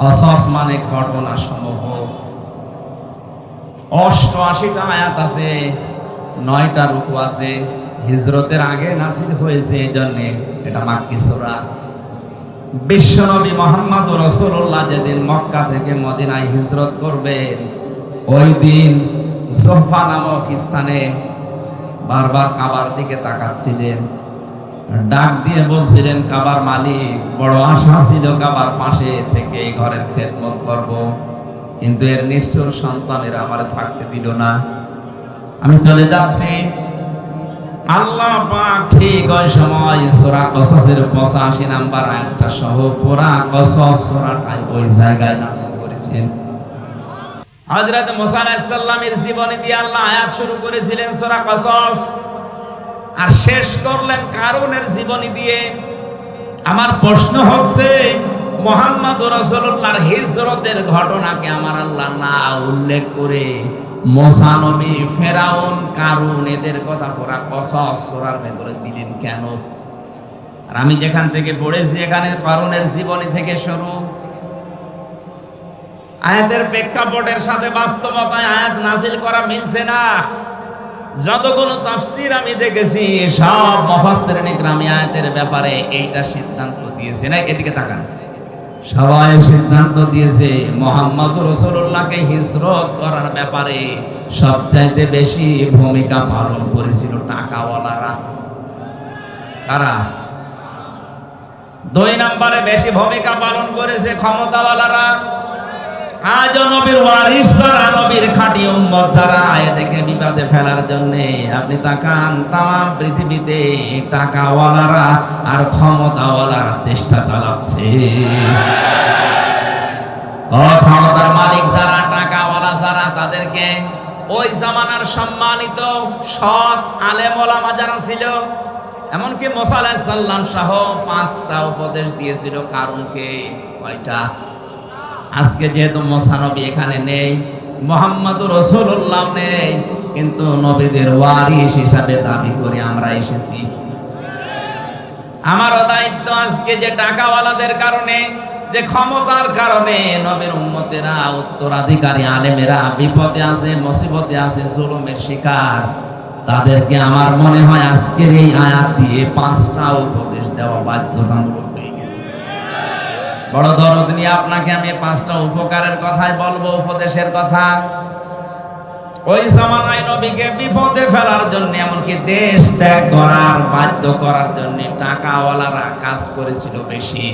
কসস মানে ঘটনা সমূহ। অষ্টআশিটা আয়াত আছে, নয়টা রুকু আছে, হিজরতের আগে নাসিল হয়েছে এই জন্যে এটা মাক্কি সূরা। বিশ্বনবী মোহাম্মদ রসুল্লাহ যেদিন মক্কা থেকে মদিনায় হিজরত করবেন, ওই দিন জোফা নামক স্থানে বারবার কাবার দিকে তাকাচ্ছিলেন। ডাক দিয়ে বলছিলেন, কাবার মালিক, বড় আশা ছিল কাবার পাশে থেকে এই ঘরের খেদমত করব। কিন্তু এর নিষ্ঠুর সন্তানেরা আমার থাকতে দিল না। আমি চলে যাচ্ছি। আল্লাহ ঠিক ওই সময় সূরা 85 নাম্বার সহ কসস সূরাটাই ওই জায়গায় করেছেন। জীবনী দিয়ে আল্লাহ আয়াত শুরু করেছিলেন সূরা কসস। আর শেষ করলেন কারণের জীবনী দিয়ে। আমার প্রশ্ন হচ্ছে, মোহাম্মদ রসুল্লাহর হিজরতের ঘটনাকে আমার আল্লাহ না উল্লেখ করে মোসানবী ফেরাউন কারুন এদের কথা পুরা কসস সোরার ভেতরে দিলেন কেন? আর আমি যেখান থেকে পড়েছি এখানে কারুনের জীবনী থেকে শুরু। আয়াতের প্রেক্ষাপটের সাথে বাস্তবতায় আয়াত নাজিল করা মিলছে না। যতগুলো তাফসির আমি দেখেছি, সব মুফাসসির ইকরামি আয়াতের ব্যাপারে এইটা সিদ্ধান্ত দিয়েছে না? এদিকে তাকান। সবাই সিদ্ধান্ত দিয়েছে মোহাম্মদ রসুল্লাহকে হিজরত করার ব্যাপারে সবচাইতে বেশি ভূমিকা পালন করেছিল টাকাওয়ালারা। কারা? দুই নম্বরে বেশি ভূমিকা পালন করেছে ক্ষমতাওয়ালারা। আজ নবীর ওয়ারিস উম্মত যারা এদেরকে ফেলার জন্য আপনি তাকান পৃথিবীতে আর চেষ্টা চালাচ্ছে। মালিক যারা, টাকাওয়ালা যারা, তাদেরকে ওই জামানার সম্মানিত সৎ আলেম ওলামা যারা ছিল, এমনকি মোসা আলাইহিস সালাম সহ পাঁচটা উপদেশ দিয়েছিল কারণকে কয়টা? আজকে যেহেতু মোসানবী এখানে নেই মোহাম্মদ রসুল্লাহ নেই, কিন্তু নবীদের ওয়ারিস হিসাবে দাবি করে আমরা এসেছি। আমারও দায়িত্ব আজকে যে টাকাওয়ালাদের কারণে, যে ক্ষমতার কারণে নবীর উম্মতেরা, উত্তরাধিকারী আলেমেরা বিপদে আছে, মুসিবতে আছে, জুলুমের শিকার। তাদেরকে আমার মনে হয় আজকের এই আয়াত দিয়ে পাঁচটা উপদেশ দেওয়া বাধ্যতামূলক হয়ে গেছে। বড় দরদ নিয়ে আপনাকে আমি পাঁচটা উপকারের কথাই বলব, উপদেশের কথা। ওই জামানায় নবীকে বিপদে ফেলার জন্য, এমনকি দেশ ত্যাগ করার, বাধ্য করার জন্য টাকাওয়ালারা কাজ করেছিল বেশি।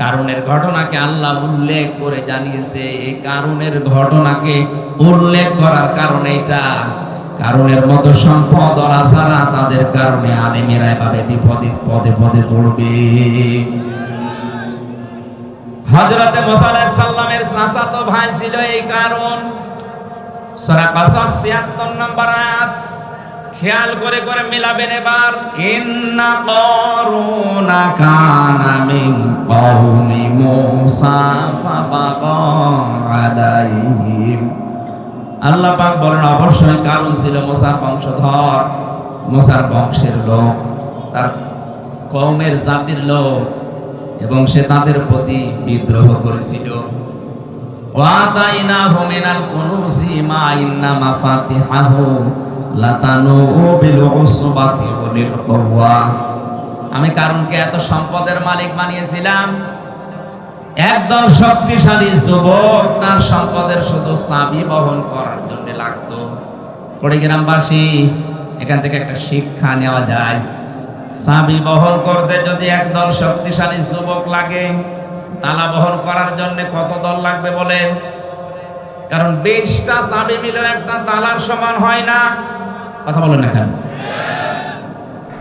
কারণের ঘটনাকে আল্লাহ উল্লেখ করে জানিয়েছে, এই কারণের ঘটনাকে উল্লেখ করার কারণে এটা। কারণের মতো সম্পদ ওরা যারা, তাদের কারণে আলেমেরা এভাবে বিপদে, পদে পদে পড়বে। হজরতে সাল্লামের চাচাতো ভাই ছিল এই কারণ। সূরা কাসাস 76 নম্বর আয়াত। খেয়াল করে করে মিলাবেন এবার। ইন্না কারুনা কানা মিন কওমি মূসা ফাবাগা আলাইহিম। আল্লাহ পাক বলেন, অবশ্যই কারণ ছিল মুসার বংশধর, মুসার বংশের লোক, তার কওমের জাতির লোক। এবং সে তাদের প্রতি বিদ্রোহ করেছিল। ওয়াতাইনাহু মিনাল কুনুসি মা ইন্না মাফাতিহাহু লাতানু বিল উসবাতি উলিল কুওয়া আমি কারণকে এত সম্পদের মালিক বানিয়েছিলাম। একদল শক্তিশালী যুবক, তার সম্পদের শুধু চাবি বহন করার জন্য লাগতো। কুড়িগ্রামবাসী এখান থেকে একটা শিক্ষা নেওয়া যায়। চাবি বহন করতে যদি একদল শক্তিশালী যুবক লাগে, তালা বহন করার জন্য কত দল লাগবে বলেন? কারণ বিশটা চাবি মিলে একটা তালার সমান হয় না। কথা বলেন না কেন?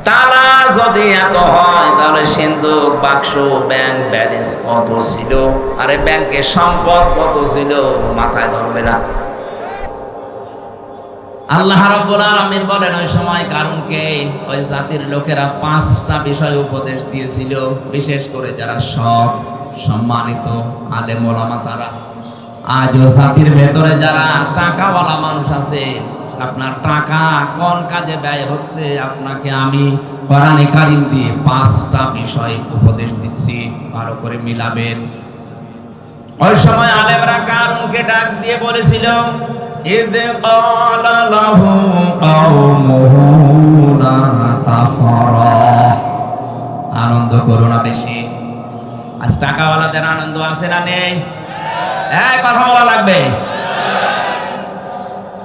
তারা যদি এত হয়, তাহলে সিন্ধুক, বাক্স, ব্যাংক ব্যালেন্স কত ছিল? আরে ব্যাংকের সম্পদ কত ছিল? মাথায় ধরবে না। আল্লাহ রাব্বুল আলামিন বলেন, ওই সময় কারণকে ওই জাতির লোকেরা পাঁচটা বিষয় উপদেশ দিয়েছিল, বিশেষ করে যারা সৎ, সম্মানিত আলেম ওলামা তারা। আজও জাতির ভেতরে যারা টাকাওয়ালা মানুষ আছে, আপনার টাকা কোন কাজে ব্যয় হচ্ছে, আপনাকে আমি কোরআনে কারিম দিয়ে পাঁচটা বিষয় উপদেশ দিচ্ছি, ভালো করে মিলাবেন। ওই সময় আলেমরা কারুনকে ডাক দিয়ে বলেছিল আনন্দ করো না বেশি। আজ টাকাওয়ালাদের আনন্দ আছে না নেই? হ্যাঁ কথা বলা লাগবে।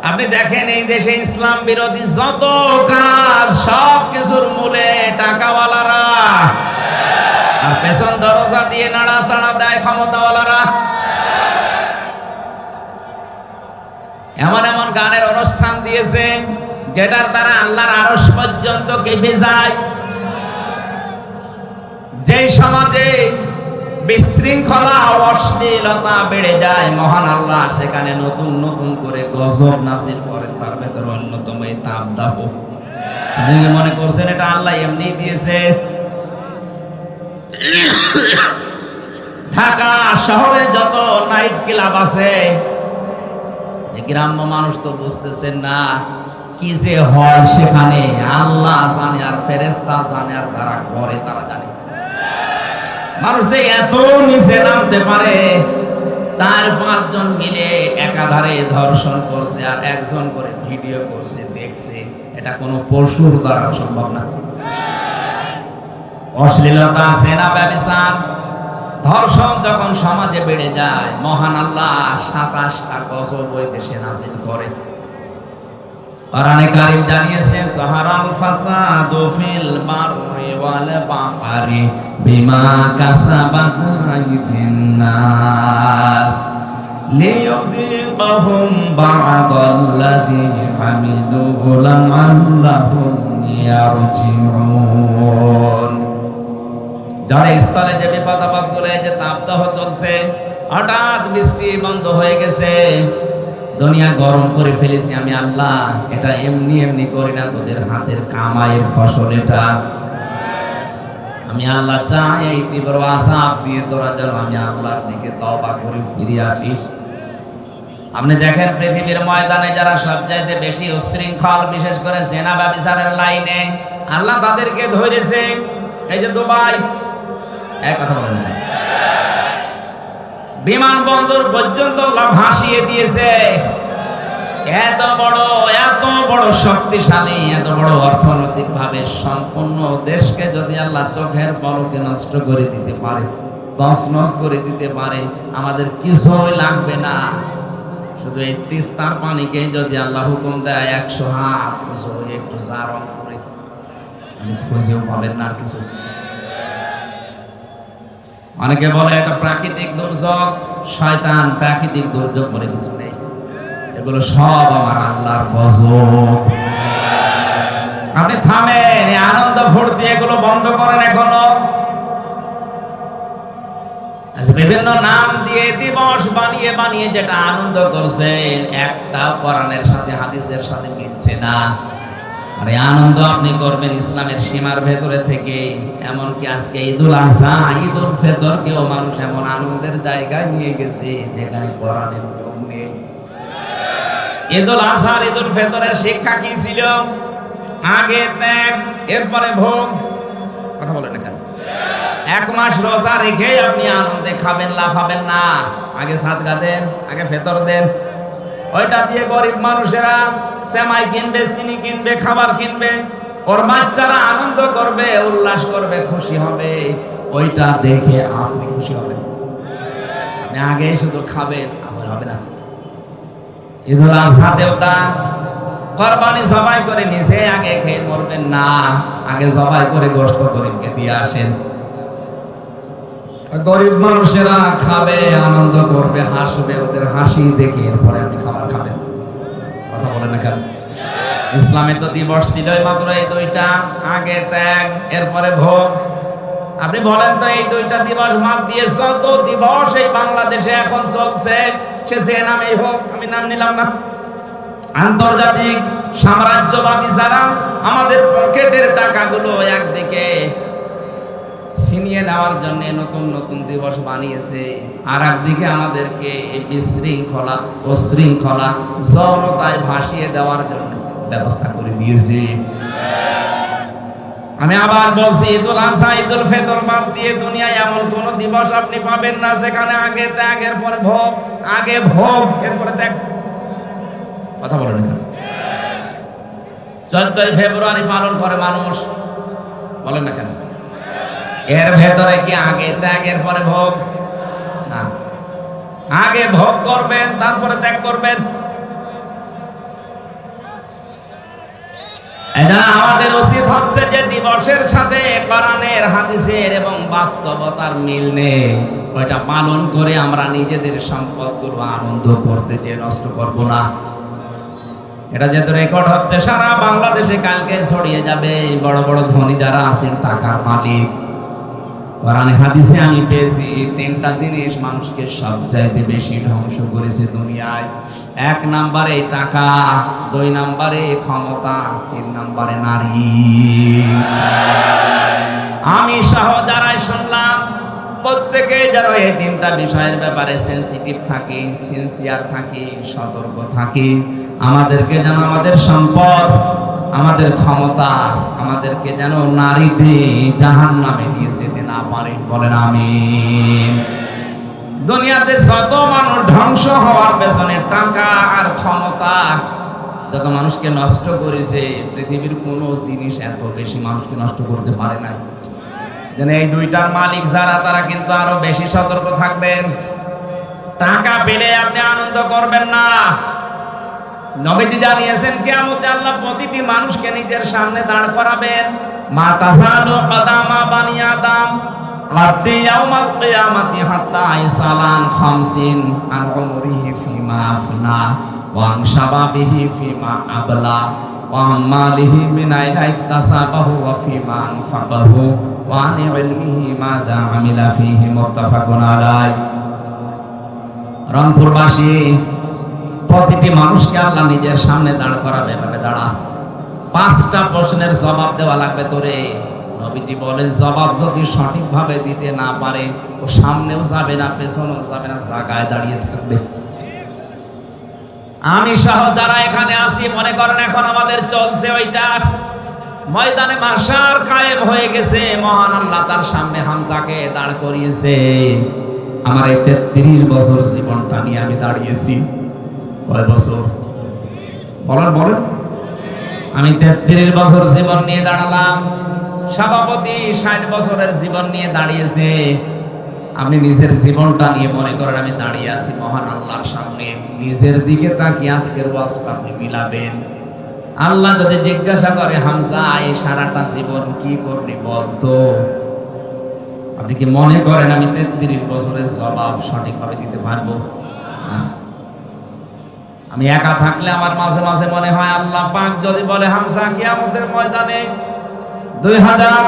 আপনি দেখেন এই দেশে ইসলাম বিরোধী যত কাজ, সব কিছুর মূলে টাকাওয়ালারা। আর পেছন দরজা দিয়ে নাড়াচাড়া দেয় ক্ষমতাওয়ালারা। এমন এমন গানের অনুষ্ঠান দিয়েছে, যেটার দ্বারা আল্লাহর আরস পর্যন্ত কেঁপে যায়। যে সমাজে বিশৃঙ্খলা অশ্লীলতা বেড়ে যায়, মহান আল্লাহ সেখানে নতুন নতুন করে গজব নাজির করেন, তার ভেতর অন্যতম এই তাপ দাহ মনে করছেন এটা আল্লাহ এমনি দিয়েছে, ঢাকা শহরে যত নাইট ক্লাব আছে গ্রাম্য মানুষ তো বুঝতেছেন না কি যে হয় সেখানে। আল্লাহ জানে আর ফেরেস্তা জানে আর যারা করে তারা জানে। মানুষ যে এত নিচে নামতে পারে, চার পাঁচজন মিলে একাধারে ধর্ষণ করছে আর একজন করে ভিডিও করছে, দেখছে, এটা কোনো পশুর দ্বারা সম্ভব না। অশ্লীলতা সেনা ব্যবসান ধর্ষণ যখন সমাজে বেড়ে যায়, মহান আল্লাহ সাতাশটা গজব ওই দেশে নাজিল করে কোরআনে কারীম জানিয়েছে সাহারাল ফাসাদু ফিল বাররি ওয়াল বাহরি বিমা কাসাবাত আইদিন নাস ইয়ারজিউন। যারা স্থলে যে বিপদ আপদগুলো যে তাপদাহ চলছে, হঠাৎ বৃষ্টি বন্ধ হয়ে গেছে। দুনিয়া গরম করে ফেলেছি আমি আল্লাহ, এটা এমনি এমনি করি না, তোদের হাতের কামাইয়ের ফসল এটা। আমি আল্লাহ চাই এই তীব্র আসাব দিয়ে তোরা যেন আমি আল্লাহর দিকে তবা করে ফিরে আসিস। আপনি দেখেন পৃথিবীর ময়দানে যারা সবচাইতে বেশি উশৃঙ্খল বিশেষ করে জেনা ব্যবসারের লাইনে, আল্লাহ তাদেরকে ধরেছে। এই যে দুবাই এক কথা বলেন বিমানবন্দর পর্যন্ত ভাসিয়ে দিয়েছে। এত বড় এত বড় শক্তিশালী, এত বড় অর্থনৈতিক ভাবে সম্পূর্ণ দেশকে যদি আল্লাহ চোখের পলকে নষ্ট করে দিতে পারে, তছনছ করে দিতে পারে, আমাদের কিছুই লাগবে না। শুধু এই তিস্তার পানিকে যদি আল্লাহ হুকুম দেয়, একশো হাত একটু জারণ করে খুঁজেও পাবেন না আর কিছু। অনেকে বলে, এটা প্রাকৃতিক দুর্যোগ। শয়তান প্রাকৃতিক দুর্যোগ বলে কিছু নেই। এগুলো সব আমার আল্লাহর গজব। আপনি থামেন আনন্দ ফুর্তি এগুলো বন্ধ করেন এখনও। বিভিন্ন নাম দিয়ে দিবস বানিয়ে বানিয়ে যেটা আনন্দ করছেন, একটা কোরআনের সাথে হাদিসের সাথে মিলছে না। আর আনন্দ আপনি করবেন ইসলামের সীমার ভেতরে থেকে। এমনকি আজকে ঈদুল আজহা, ঈদুল ফেতরকেও মানুষ এমন আনন্দের জায়গায় নিয়ে গেছে, যেখানে কোরআনের নেই। ঈদুল আজহার, ঈদুল ফেতরের শিক্ষা কি ছিল? আগে ত্যাগ, এরপরে ভোগ। কথা বলেন এখানে। এক মাস রোজা রেখে আপনি আনন্দে খাবেন, লাফাবেন না। আগে সাদগা দেন, আগে ফেতর দেন। ওইটা দিয়ে গরিব মানুষেরা সেমাই কিনবে, চিনি কিনবে, খাবার কিনবে। ওর বাচ্চারা আনন্দ করবে, উল্লাস করবে, খুশি হবে। ওইটা দেখে আপনি খুশি হবেন। আগে শুধু খাবেন, আবার হবে না। ঈদুল আজহাতেও তা কোরবানি জবাই করে নিজে আগে খেয়ে মরবেন না। আগে জবাই করে গোস্ত গরিবকে দিয়ে আসেন। গরিব মানুষেরা খাবে, আনন্দ করবে, হাসবে, ওদের হাসি দেখে এরপরে আপনি খাবার খাবেন। কথা বলেন না কেন? ইসলামে তো দিবস ছিল মাত্র এই দুইটা, আগে ত্যাগ, এরপরে ভোগ। আপনি বলেন তো, এই দুইটা দিবস বাদ দিয়ে যত দিবস এই বাংলাদেশে এখন চলছে। সে যে নামেই হোক, আমি নাম নিলাম না। আন্তর্জাতিক সাম্রাজ্যবাদী যারা, আমাদের পকেটের টাকাগুলো একদিকে ছিনিয়ে নেওয়ার জন্য নতুন নতুন দিবস বানিয়েছে। আর একদিকে আমাদেরকে এই বিশৃঙ্খলা ও শৃঙ্খলা যৌনতায় ভাসিয়ে দেওয়ার জন্য ব্যবস্থা করে দিয়েছে। আমি আবার বলছি, ঈদুল আজহা ঈদুল ফেতর বাদ দিয়ে দুনিয়ায় এমন কোন দিবস আপনি পাবেন না সেখানে আগে ত্যাগ, এরপরে ভোগ, আগে ভোগ, এরপরে ত্যাগ। কথা বলেন এখানে চোদ্দই ফেব্রুয়ারি পালন করে মানুষ। বলেন না কেন? এর ভেতরে কি আগে ত্যাগের পরে ভোগ? না। আগে ভোগ করবেন, তারপরে ত্যাগ করবেন। আমাদের উচিত হচ্ছে যে দিবসের সাথে কোরআনের, হাদিসের এবং বাস্তবতার মিল নেই। ওইটা পালন করে আমরা নিজেদের সম্পদগুলো আনন্দ করতে যে নষ্ট করব না। এটা যেহেতু রেকর্ড হচ্ছে, সারা বাংলাদেশে কালকে ছড়িয়ে যাবে। বড় বড় ধনী যারা আছেন, টাকার মালিক। কোরআনে হাদিসে আমি পেয়েছি, তিনটা জিনিস মানুষকে সবচাইতে বেশি ধ্বংস করেছে দুনিয়ায়। এক নাম্বারে টাকা, দুই নাম্বারে ক্ষমতা, তিন নাম্বারে নারী। আমি সহ যারাই শুনলাম প্রত্যেকে যেন এই তিনটা বিষয়ের ব্যাপারে সেন্সিটিভ থাকি সিনসিয়ার থাকি, সতর্ক থাকি। আমাদেরকে যেন আমাদের সম্পদ আমাদের ক্ষমতা আমাদেরকে যেন নারীতে জাহান নামে নিয়ে যেতে না পারে। বলেন আমি দুনিয়াতে যত মানুষ ধ্বংস হওয়ার পেছনে টাকা আর ক্ষমতা যত মানুষকে নষ্ট করেছে, পৃথিবীর কোনো জিনিস এত বেশি মানুষকে নষ্ট করতে পারে না। যেন এই দুইটার মালিক যারা, তারা কিন্তু আরও বেশি সতর্ক থাকবেন। টাকা পেলে আপনি আনন্দ করবেন না। নবীজি জানিয়েছেন, কিয়ামতে আল্লাহ প্রতিটি মানুষকে নিজের সামনে দাঁড় করাবেন। মা তাসালু কদামা বানি আদম হাত্তা খামসিন আন ফিমা আফনা, ওয়া আন শাবাবিহি ফিমা আবলা, ওয়া মালিহি মিন আইনা ইকতাসাবাহু, ওয়া ফিমা ওয়া আন ইলমিহি মাযা আমিলা ফিহি, মুত্তাফাকুন রংপুরবাসী প্রতিটি মানুষকে আল্লাহ নিজের সামনে দাঁড় করাবে, এভাবে দাঁড়া। পাঁচটা প্রশ্নের জবাব দেওয়া লাগবে তোরে। নবীজি বলেন, জবাব যদি সঠিকভাবে দিতে না পারে, ও সামনেও যাবে না, পেছনেও যাবে না, জায়গায় দাঁড়িয়ে থাকবে। আমি সহ যারা এখানে আছি, মনে করেন এখন আমাদের চলছে ওইটা। ময়দানে মাসার কায়েম হয়ে গেছে, মহান আল্লাহ তার সামনে হামজাকে দাঁড় করিয়েছে। আমার এই তেত্রিশ বছর জীবনটা নিয়ে আমি দাঁড়িয়েছি। কয় বছর? বলেন বলেন। আমি তেত্রিশ বছর জীবন নিয়ে দাঁড়ালাম। সভাপতি ষাট বছরের জীবন নিয়ে দাঁড়িয়েছে। আপনি নিজের জীবনটা নিয়ে মনে করেন, আমি দাঁড়িয়ে আছি মহান আল্লাহর সামনে। নিজের দিকে তাকিয়ে আজকের ওয়াজটা আপনি মিলাবেন। আল্লাহ যদি জিজ্ঞাসা করে, হামজা, এই সারাটা জীবন কি করলি বলতো? আপনি কি মনে করেন আমি তেত্রিশ বছরের জবাব সঠিকভাবে দিতে পারব? না। আমি একা থাকলে আমার মাঝে মাঝে মনে হয় আল্লাহ পাক যদি বলে হামসা কিয়ামতের ময়দানে দুই হাজার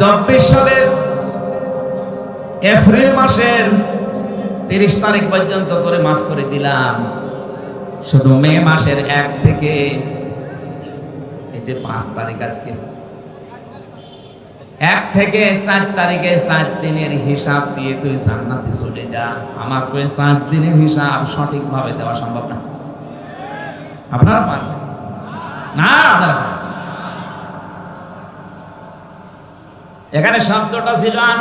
চব্বিশ সালের এপ্রিল মাসের তিরিশ তারিখ পর্যন্ত করে মাফ করে দিলাম। শুধু মে মাসের এক থেকে এই যে পাঁচ তারিখ আজকে, এক থেকে চার তারিখে চার দিনের হিসাব দিয়ে তুই জান্নাতে চলে যা। আমার তো চার দিনের হিসাব সঠিকভাবে দেওয়া সম্ভব না। আপনারা পারবেন। না, আপনারা এখানে শব্দটা ছিল, আন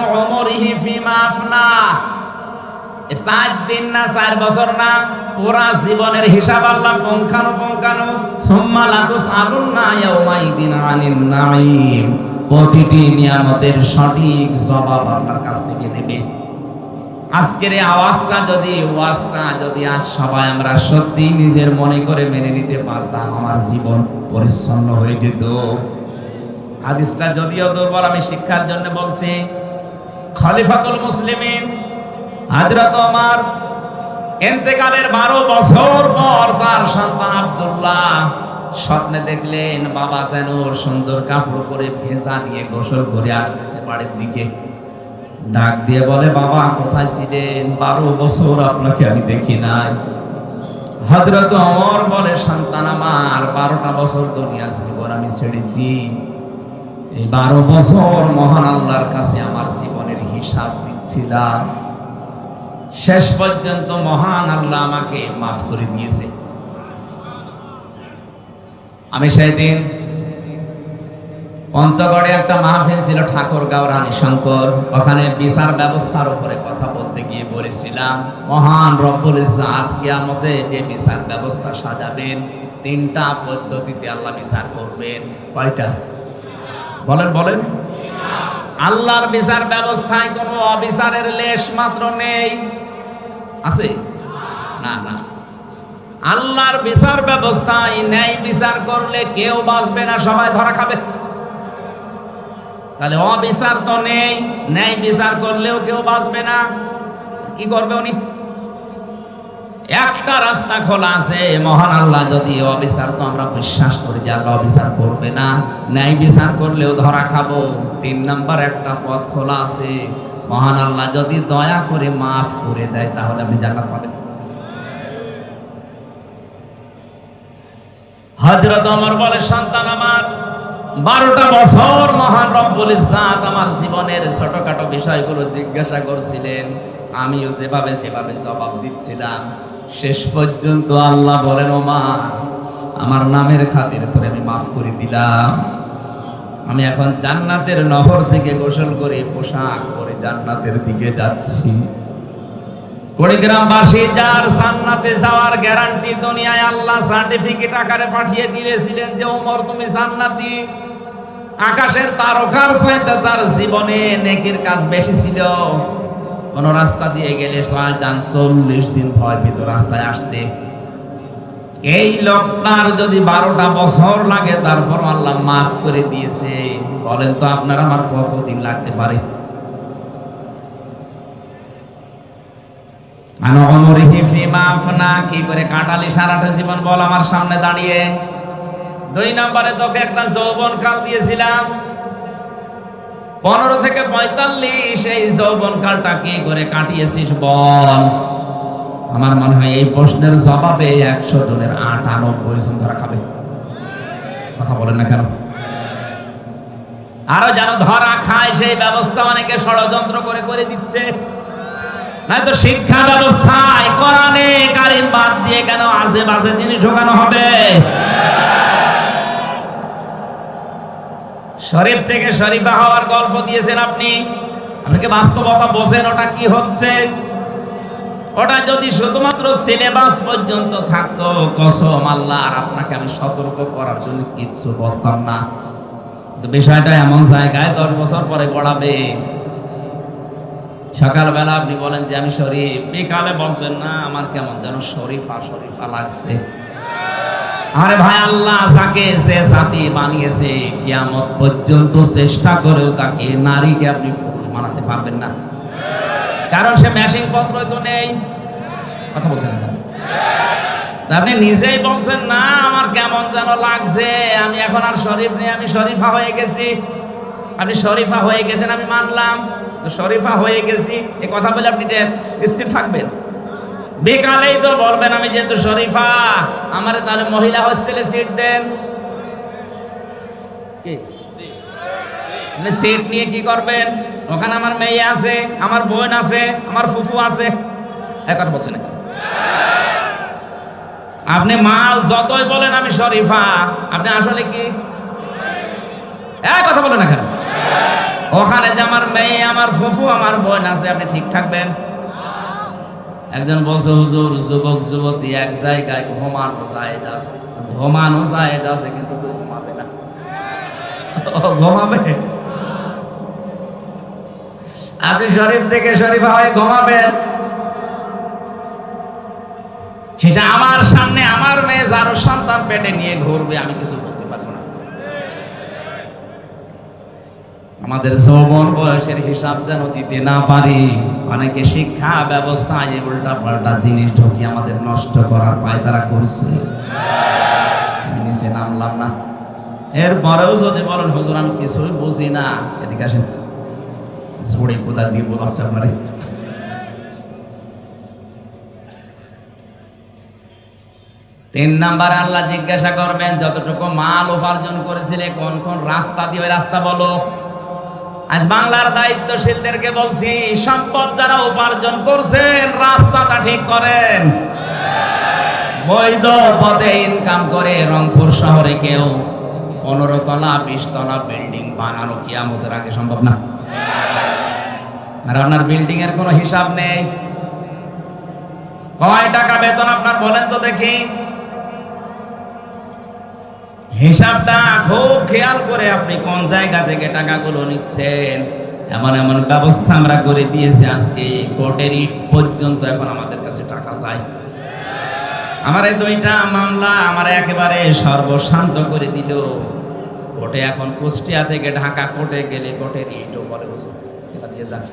এ চার দিন না চার বছর না, পুরা জীবনের হিসাব আল্লাহ পঙ্খানো পঙ্খানো, সুম্মা লাতুস আলুন না ইয়াউমাইদিন আনিন নাঈম। প্রতিটি নিয়ামতের সঠিক জবাব আপনার কাছ থেকে নেবে। আজকের এই আওয়াজটা যদি ওয়াজটা যদি আজ সবাই আমরা সত্যি নিজের মনে করে মেনে নিতে পারতাম, আমার জীবন পরিচ্ছন্ন হয়ে যেত। হাদিসটা যদিও দুর্বল, আমি শিক্ষার জন্য বলছি, খলিফাতুল মুসলিমিন হাজরত ওমর এন্তেকালের বারো বছর পর তার সন্তান আব্দুল্লাহ স্বপ্নে দেখলেন, বাবা যেন সুন্দর কাপড় পরে ভেজা নিয়ে গোসল করে আসতেছে বাড়ির দিকে। ডাক দিয়ে বলে, বাবা, কোথায় ছিলেন? বারো বছর আপনাকে আমি দেখি নাই। হজরত অমর বলে, সন্তান আমার, বারোটা বছর দুনিয়া জীবন আমি ছেড়েছি। এই বারো বছর মহান আল্লাহর কাছে আমার জীবনের হিসাব দিচ্ছিলাম। শেষ পর্যন্ত মহান আল্লাহ আমাকে মাফ করে দিয়েছে। আমি সেদিন পঞ্চগড়ে একটা মাহফিল ছিল ঠাকুরগাঁও রানী শঙ্কর ওখানে বিচার ব্যবস্থার উপরে কথা বলতে গিয়ে বলেছিলাম, মহান রব্বুল ইজাত কিয়ামতে যে বিচার ব্যবস্থা সাজাবেন, তিনটা পদ্ধতিতে আল্লাহ বিচার করবেন। কয়টা? বলেন বলেন। আল্লাহর বিচার ব্যবস্থায় কোনো অবিচারের লেশ মাত্র নেই। আছে? না না। আল্লাহর বিচার ব্যবস্থায় ন্যায় বিচার করলে কেউ বাঁচবে না, সবাই ধরা খাবে। তাহলে অবিচার তো নেই, ন্যায় বিচার করলেও কেউ বাঁচবে না। কি করবে উনি? একটা রাস্তা খোলা আছে, মহান আল্লাহ যদি অবিচার তো আমরা বিশ্বাস করি যে আল্লাহ অবিচার করবে না। ন্যায় বিচার করলেও ধরা খাব। তিন নাম্বার একটা পথ খোলা আছে, মহান আল্লাহ যদি দয়া করে মাফ করে দেয়, তাহলে আপনি জান্নাত পাবেন। হজরত অমর বলে, সন্তান আমার বারোটা বছর মহান রব্বুল ইসাদ আমার জীবনের ছোটখাটো বিষয়গুলো জিজ্ঞাসা করছিলেন। আমিও যেভাবে যেভাবে জবাব দিচ্ছিলাম। শেষ পর্যন্ত আল্লাহ বলেন ওমান আমার নামের খাতির তোরে আমি মাফ করে দিলাম। আমি এখন জান্নাতের নহর থেকে গোসল করে পোশাক পরে জান্নাতের দিকে যাচ্ছি। কুড়িগ্রামবাসী যার জান্নাতে যাওয়ার গ্যারান্টি দুনিয়ায় আল্লাহ সার্টিফিকেট আকারে পাঠিয়ে দিয়েছিলেন যে, ওমর, তুমি জান্নাতি। আকাশের তারকার চাইতে যার জীবনে নেকের কাজ বেশি ছিল, কোন রাস্তা দিয়ে গেলে শয়তান চল্লিশ দিন ভয় পেত রাস্তায় আসতে। এই লোকটার যদি বারোটা বছর লাগে তারপর আল্লাহ মাফ করে দিয়েছে। বলেন তো আপনার আমার কতদিন লাগতে পারে? কি করে কাটালি সারাটা জীবন বল আমার সামনে দাঁড়িয়ে। দুই নম্বরে তোকে একটা যৌবন কাল দিয়েছিলাম। পনেরো থেকে পঁয়তাল্লিশ এই যৌবন কালটা কি করে কাটিয়েছিস বল। আমার মনে হয় এই প্রশ্নের জবাবে একশো জনের আটানব্বই জন ধরা খাবে। কথা বলেন না কেন? আরও যেন ধরা খায় সেই ব্যবস্থা অনেকে ষড়যন্ত্র করে করে দিচ্ছে। নয়তো শিক্ষা ব্যবস্থায় কোরআনে কারিম বাদ দিয়ে কেন আজে বাজে জিনিস ঢোকানো হবে? শরীফ থেকে শরীফা হওয়ার গল্প দিয়েছেন আপনি। আপনাকে বাস্তবতা বোঝেন, ওটা কি হচ্ছে? ওটা যদি শুধুমাত্র সিলেবাস পর্যন্ত থাকতো, কসম আল্লাহ, আর আপনাকে আমি সতর্ক করার জন্য কিচ্ছু বলতাম না। বিষয়টা এমন জায়গায় দশ বছর পরে গড়াবে। সকালবেলা আপনি বলেন যে, আমি শরীফ। বিকালে বলছেন, না, আমার কেমন যেন শরীফা শরীফা লাগছে। আরে ভাই, আল্লাহ যাকে সে জাতি বানিয়েছে, কিয়ামত পর্যন্ত চেষ্টা করেও তাকে নারীকে আপনি পুরুষ বানাতে পারবেন না। কারণ সে মেশিন পত্র তো নেই। কথা বলছেন আপনি নিজেই বলছেন, না, আমার কেমন যেন লাগছে, আমি এখন আর শরীফ নেই, আমি শরীফা হয়ে গেছি। আপনি শরীফা হয়ে গেছেন, আমি মানলাম। শরীফা হয়ে গেছি এই কথা বলে আপনি স্থির থাকবেন। বেকালেই তো বলবেন আমি যেহেতু শরীফা, আমার তাহলে মহিলা হোস্টেলে সিট দেন। সিট নিয়ে কি করবেন? ওখানে আমার মেয়ে আছে, আমার বোন আছে, আমার ফুফু আছে। এক কথা বলছেন আপনি মাল যতই বলেন আমি শরীফা, আপনি আসলে কি? এক কথা বলেন না কেন? ওখানে যে আমার মেয়ে, আমার ফুফু, আমার বোন আছে, আপনি ঠিক থাকবেন। একজন বলছে, হুজুর, যুবক, যুবতী এক জায়গায় ঘুমানো জায়েদ আছে। ঘুমানো জায়েদ আছে, কিন্তু ঘুমাবে না। ঘুমাবে? আপনি শরীফ থেকে শরীফা হয়ে ঘুমাবেন। সেটা আমার সামনে, আমার মেয়ে যার সন্তান পেটে নিয়ে ঘুরবে, আমি কিছু বলতে পারব না আমাদের যৌবন বয়সের হিসাব যেন দিতে না পারি। অনেকে শিক্ষা ব্যবস্থায় উল্টা পাল্টা জিনিস ঢুকি আমাদের নষ্ট করার পায় তারা করছে। নিচে নামলাম না। এরপরেও যদি বলেন, হুজুর, আমি কিছুই বুঝি না। এদিকে আসেন। ঝুড়ি কোদাল দিয়ে বোঝাচ্ছে আপনারে? তিন নাম্বারে, আল্লাহ জিজ্ঞাসা করবেন, যতটুকু মাল উপার্জন করেছিলে, কোন কোন রাস্তা দিয়ে রাস্তা বলো? আজ বাংলার দায়িত্বশীলদেরকে বলছি, সম্পদ যারা উপার্জন করছেন, রাস্তাটা ঠিক করেন। বৈধ পথে ইনকাম করে রংপুর শহরে কেউ পনেরো তলা বিশ তলা বিল্ডিং বানানো কি আমাদের আগে সম্ভব না? আর আপনার বিল্ডিং এর কোনো হিসাব নেই? কয় টাকা বেতন আপনার বলেন তো দেখি। হিসাবটা খুব খেয়াল করে আপনি কোন জায়গা থেকে টাকাগুলো নিচ্ছেন? এমন এমন ব্যবস্থা আমরা করে দিয়েছি আজকে। কোর্টের ইট পর্যন্ত এখন আমাদের কাছে টাকা চাই। আমার এই দুইটা মামলা আমার একেবারে সর্বশান্ত করে দিল। কোর্টে এখন কুষ্টিয়া থেকে ঢাকা কোর্টে গেলে কোর্টের ইটও বলে হুজুর এটা দিয়ে যান।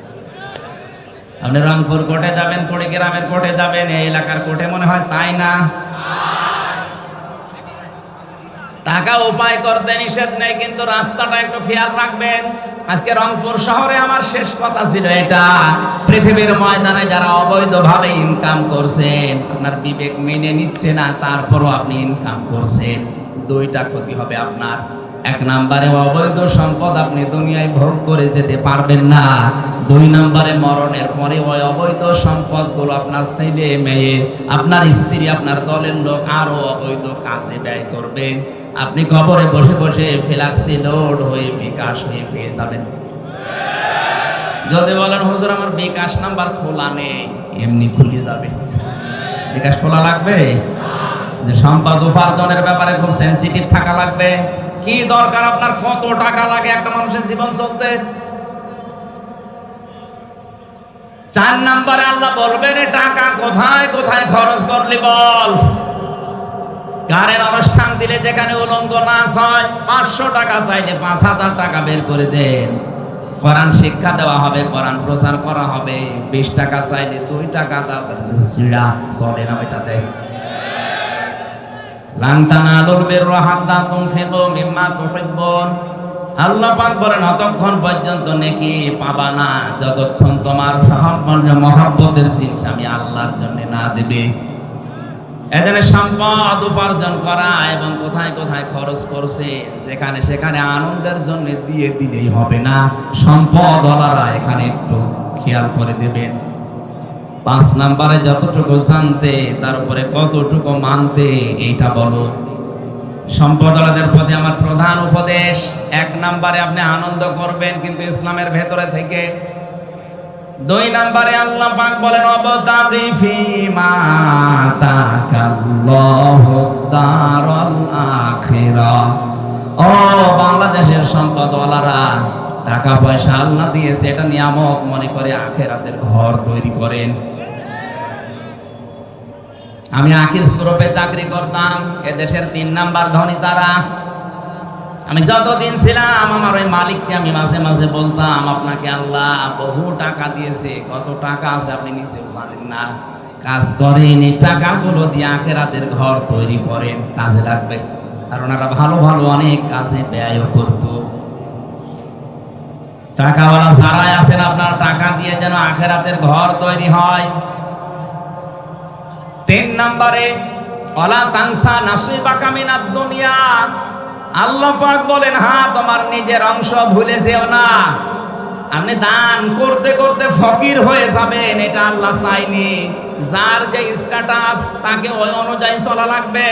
আপনি রংপুর কোর্টে যাবেন, কুড়িগ্রামের কোর্টে যাবেন, এই এলাকার কোর্টে মনে হয় চাই না? টাকা উপায় করতে নিষেধ নেই, কিন্তু রাস্তাটা একটু খেয়াল রাখবেন। আজকে রংপুর শহরে আমার শেষ কথা ছিল এটা। পৃথিবীর ময়দানে যারা অবৈধভাবে ইনকাম করছেন, আপনার বিবেক মেনে নিচ্ছে না, তারপরও আপনি ইনকাম করছেন। দুইটা ক্ষতি হবে আপনার। এক নম্বরে অবৈধ সম্পদ আপনি দুনিয়ায় ভোগ করে যেতে পারবেন না। দুই নম্বরে মরণের পরে ওই অবৈধ সম্পদগুলো আপনার ছেলে, মেয়ে, আপনার স্ত্রী, আপনার দলের লোক আরও অবৈধ কাজে ব্যয় করবে। আপনি কবরে বসে বসে ফিলাক্সি লোড হয়ে বিকাশ হয়ে পেয়ে যাবেন। যদি বলেন, হুজুর, আমার বিকাশ নাম্বার খোলা নেই, এমনি খুলে যাবে। বিকাশ খোলা লাগবে? যে সম্পদ উপার্জনের ব্যাপারে খুব সেন্সিটিভ থাকা লাগবে। কি দরকার আপনার? কত টাকা লাগে একটা মানুষের জীবন চলতে? চার নাম্বারে আল্লাহ বলবেন টাকা কোথায় কোথায় খরচ করলি বল? গানের অনুষ্ঠান দিলে যেখানে উলঙ্গ নাচ হয়, পাঁচশো টাকা চাইলে পাঁচ হাজার টাকা বের করে দেন। কোরআন শিক্ষা দেওয়া হবে, কোরআন প্রচার করা হবে। বিশ টাকা চাইলে দুই টাকা চলে না ওইটা দেখ আল্লাহ পাক বলেন, অতক্ষণ পর্যন্ত নেকি পাবা না, যতক্ষণ তোমার মহাব্বতের জিনিস আমি আল্লাহর জন্য না দেবে। এখানে সম্পদ উপার্জন করা এবং কোথায় কোথায় খরচ করছে সেখানে সেখানে আনন্দের জন্য দিয়ে দিলেই হবে না। সম্পদ ওলারা এখানে একটু খেয়াল করে দেবেন। পাঁচ নাম্বারে যতটুকু জানতে, তার উপরে কতটুকু মানতে, এইটা বলো সম্পদওয়ালাদের প্রতি আমার প্রধান উপদেশ, এক নাম্বারে আপনি আনন্দ করবেন কিন্তু ইসলামের ভেতরে থেকে দুই নাম্বারে আল্লাহ পাক বলেন, অবতারি ফি মা তাকাল্লাহু দারাল আখিরা। ও বাংলাদেশের সম্পদওয়ালারা টাকা পয়সা আল্লাহ দিয়েছে, এটা নিয়ামক মনে করে আখেরাতের ঘর তৈরি করেন। আমি আকিস গ্রুপে চাকরি করতাম এ দেশের তিন নাম্বার ধনী তারা। আমি যতদিন ছিলাম, আমার ওই মালিককে আমি মাঝে মাঝে বলতাম, আপনাকে আল্লাহ বহু টাকা দিয়েছে, কত টাকা আছে আপনি নিচেও জানেন না। কাজ করেন, এই টাকাগুলো দিয়ে আখেরাতের ঘর তৈরি করেন, কাজে লাগবে। আর ওনারা ভালো ভালো অনেক কাজে ব্যয়ও করত। টাকাওয়ালা যারাই আছেন, আপনার টাকা দিয়ে যেন আখেরাতের ঘর তৈরি হয়। তিন নম্বরে, অলা তানসা নাসিবা কামিনাত দুনিয়া। আল্লাহ পাক বলেন হ্যাঁ তোমার নিজের অংশ ভুলে যেও না। আপনি দান করতে করতে ফকির হয়ে যাবেন, এটা আল্লাহ চাইনি যার যে স্ট্যাটাস তাকে ওই অনুযায়ী চলা লাগবে।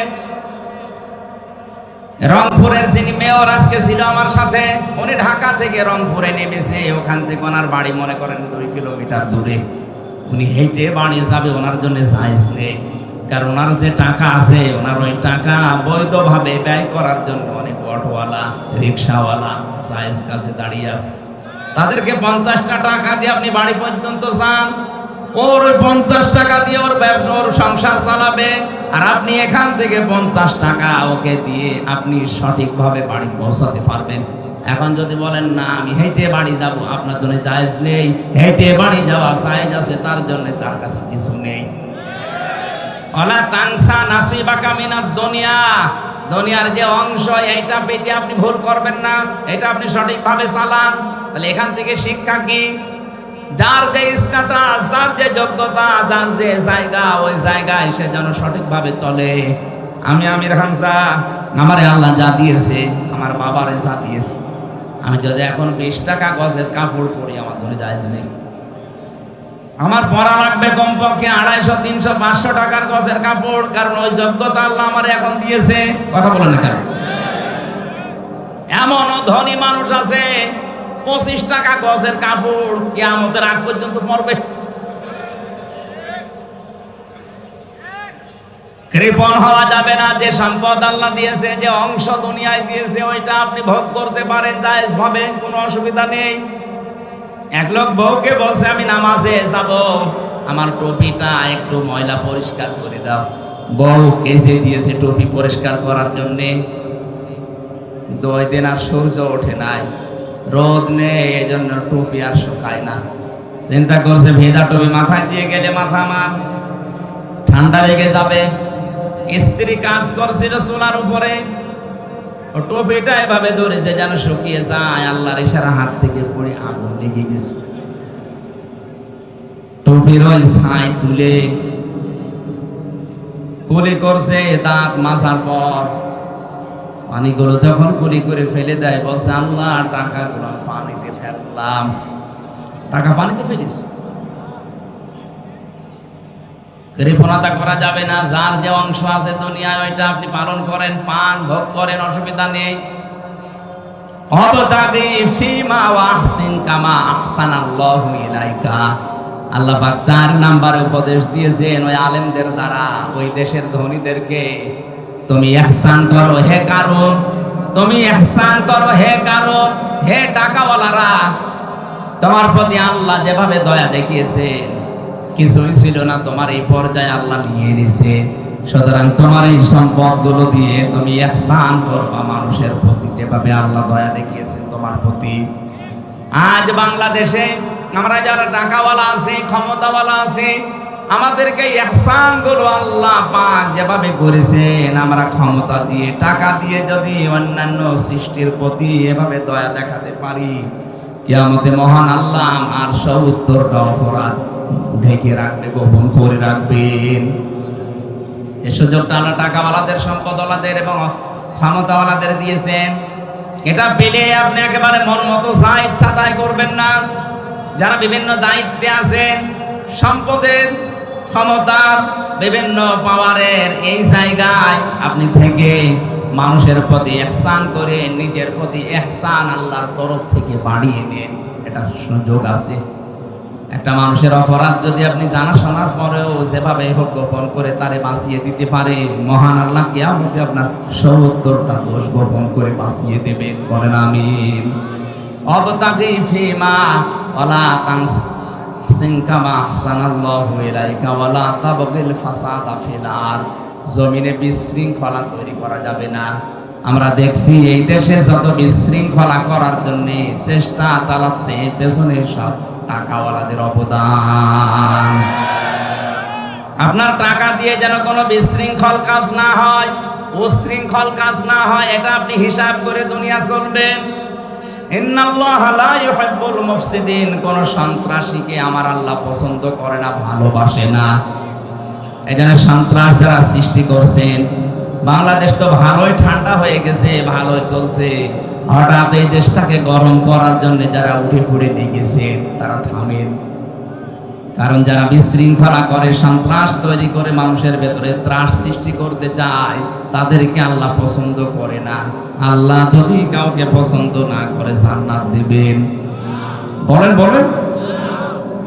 রংপুরের যিনি মেয়র আজকে ছিল আমার সাথে, উনি ঢাকা থেকে রংপুরে নেমেছে। ওখান থেকে ওনার বাড়ি মনে করেন দুই কিলোমিটার দূরে। উনি হেঁটে বাড়ি যাবে, ওনার জন্য জায়জ নেই। কারণ ওনার যে টাকা আছে, ওনার ওই টাকা বৈধভাবে ব্যয় করার জন্য অনেক অটোওয়ালা রিক্সাওয়ালা জায়জ কাছে দাঁড়িয়ে আছে। তাদেরকে পঞ্চাশটা টাকা দিয়ে আপনি বাড়ি পর্যন্ত যান। ওর ওই পঞ্চাশ টাকা দিয়ে ওর ব্যবসা, ওর সংসার চালাবে। আর আপনি এখান থেকে পঞ্চাশ টাকা ওকে দিয়ে আপনি সঠিকভাবে বাড়ি পৌঁছাতে পারবেন। এখন যদি বলেন, না, আমি হেঁটে বাড়ি যাব, আপনার জন্য জায়েজ নেই। হেঁটে বাড়ি যাওয়া সাইজ আছে, তার জন্য যার কাছে কিছু নেই। অলা তানসা নাসিবা কামিনাত দুনিয়া। দুনিয়ার যে অংশ, এইটা পেতে আপনি ভুল করবেন না। এটা আপনি সঠিকভাবে চালান। তাহলে এখান থেকে শিক্ষা কি? যার যে স্ট্যাটাস যার যে যোগ্যতা, যার যে জায়গা, ওই জায়গায় সে যেন সঠিকভাবে চলে। আমি আমির হামসা আমারে আল্লাহ যা দিয়েছে, আমার বাবারে যা দিয়েছে। আমি যদি এখন বিশ টাকা গজের কাপড় পরি, আমার জন্য জায়জ নেই। আমার পরা লাগবে কমপক্ষে আড়াইশো, তিনশো, পাঁচশো টাকার গজের কাপড়, কারণ ওই যোগ্যতা আল্লাহ আমার এখন দিয়েছে। কথা বলেন কেন এমনও ধনী মানুষ আছে, পঁচিশ টাকা গজের কাপড়, কেয়ামতের আগ পর্যন্ত পরবে কৃপণ হওয়া যাবে না, যে সম্পদ আল্লাহ দিয়েছে, যে অংশ দুনিয়ায় দিয়েছে, ওইটা আপনি ভোগ করতে পারেন, জায়েজ ভাবে কোনো অসুবিধা নেই। এক লোক বউকে বলছে, আমি নামাজে যাব। আমার টুপিটা একটু ময়লা পরিষ্কার করে দাও। বউ কেসে দিয়েছে টুপি পরিষ্কার করার জন্যে। কিন্তু ওই দিন আর সূর্য ওঠে নাই। রোদ নেই এই জন্য টুপি আর শুকায় না। চিন্তা করছে, ভেজা টুপি মাথায় দিয়ে গেলে মাথা আমার। ঠান্ডা লেগে যাবে। স্ত্রী কাজ করছিল সোলার উপরে। টুপিটা এভাবে ধরেছে যেন শুকিয়ে যায়, আল্লাহর ইশারা হাত থেকে পড়ে আগুন লেগে গেছে। টুপির ওই ছাই তুলে কুলি করছে, দাঁত মাসার পর। পানিগুলো যখন কুলি করে ফেলে দেয়, বলছে, আল্লাহ, টাকাগুলো পানিতে ফেললাম। টাকা পানিতে ফেলিস কৃপণতা করা যাবে না, যার যে অংশ আছে দুনিয়ায় ওইটা আপনি পালন করেন, পান, ভোগ করেন, অসুবিধা নেই। ওই দেশের ধনীদেরকে। তুমি করো কারও, তুমি করো, হে কারও, হে তোমার প্রতি আল্লাহ যেভাবে দয়া দেখিয়েছেন কিছুই ছিল না, তোমার এই পর্যায়ে আল্লাহ নিয়ে নিছে সুতরাং তোমার এই সম্পদগুলো দিয়ে তুমি ইহসান করবা মানুষের প্রতি, যেভাবে আল্লাহ দয়া দেখিয়েছেন তোমার প্রতি। আজ বাংলাদেশে আমরা যারা টাকাওয়ালা আছি, ক্ষমতাওয়ালা আছি, আমাদেরকে ইহসানগুলো আল্লাহ পাক যেভাবে করেছেন, আমরা ক্ষমতা দিয়ে, টাকা দিয়ে যদি অন্যান্য সৃষ্টির প্রতি এভাবে দয়া দেখাতে পারি, কিয়ামতে মহান আল্লাহ আর সব উত্তরটা অপরাধ ঢেকে রাখবে, গোপন করে রাখবেন সুযোগটা আল্লাহ টাকাওয়ালাদের, সম্পদওয়ালাদের এবং ক্ষমতাওয়ালাদের দিয়েছেন। এটা পেলে আপনি একেবারে মন মতো যা ইচ্ছা তাই করবেন না। যারা বিভিন্ন দায়িত্বে আছেন, সম্পদের ক্ষমতার বিভিন্ন পাওয়ারের এই জায়গায় আপনি থেকে মানুষের প্রতি এহসান করে, নিজের প্রতি এহসান আল্লাহর তরফ থেকে বাড়িয়ে নেন। এটা সুযোগ আছে। একটা মানুষের অপরাধ যদি আপনি জানা শোনার পরেও যেভাবে হোক গোপন করে তারে বাঁচিয়ে দিতে পারে, মহান আল্লাহ কিয়ামতে আপনার সত্তরটা দোষ গোপন করে বাঁচিয়ে দেবেন। বলেন আমিন। অবতাগি ফিমা ওয়ালা তাংস সিনকামা আহসানাল্লাহু ইলাইকা ওয়ালা তাবগিল ফাসাদা ফিল জমিনে বিশৃঙ্খলা তৈরি করা যাবে না। আমরা দেখছি এই দেশে যত বিশৃঙ্খলা করার জন্য চেষ্টা চালাচ্ছে এর পেছনে সব টাকাওয়ালাদের অবদান। আপনার টাকা দিয়ে যেন কোনো বিশৃঙ্খল কাজ না হয়, উশৃঙ্খল কাজ না হয়, এটা আপনি হিসাব করে দুনিয়া চলবেন। সন্ত্রাসীকে আমার আল্লাহ পছন্দ করে না, ভালোবাসে না। এখানে সন্ত্রাস যারা সৃষ্টি করছেন, বাংলাদেশ তো ভালোই ঠান্ডা হয়ে গেছে, ভালোই চলছে। হঠাৎ এই দেশটাকে গরম করার জন্য যারা উঠে পড়ে লেগেছেন তারা থামেন। কারণ যারা বিশৃঙ্খলা করে, সন্ত্রাস তৈরি করে মানুষের ভেতরে ত্রাস সৃষ্টি করতে চায়, তাদেরকে আল্লাহ পছন্দ করে না। আল্লাহ যদি কাউকে পছন্দ না করে, জান্নাত দেবেন। বলেন বলেন।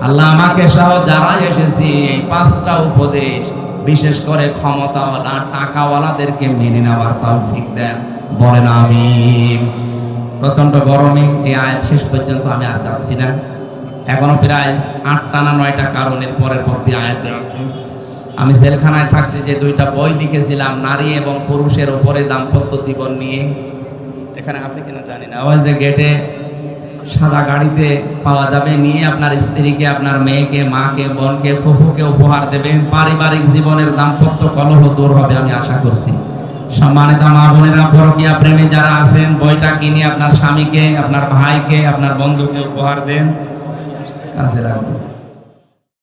আল্লাহ আমাকে সহ যারা এসেছি, এই পাঁচটা উপদেশ, বিশেষ করে ক্ষমতাওয়ালা, টাকাওয়ালাদেরকে মেনে নেওয়ার তৌফিক দেন। বলেন আমি প্রচণ্ড গরমে এই আয়াত শেষ পর্যন্ত আমি আর যাচ্ছি না। এখনও প্রায় আটটা না নয়টা কারণের পরের পরবর্তী আয়াতে আছে আমি জেলখানায় থাকতে যে দুইটা বই লিখেছিলাম, নারী এবং পুরুষের ওপরে দাম্পত্য জীবন নিয়ে। এখানে আছে কিনা জানি না। ওই যে গেটে সাদা গাড়িতে পাওয়া যাবে। নিয়ে আপনার স্ত্রীকে, আপনার মেয়েকে, মাকে, বোনকে, ফুফুকে উপহার দেবেন। পারিবারিক জীবনের দাম্পত্য কলহ দূর হবে আমি আশা করছি। সম্মানিত মা বোনেরা, পরকিয়া প্রেমে যারা আছেন, বইটা কিনে আপনার স্বামীকে, আপনার ভাইকে, আপনার বন্ধুকে উপহার দেন। কাছে রাখবেন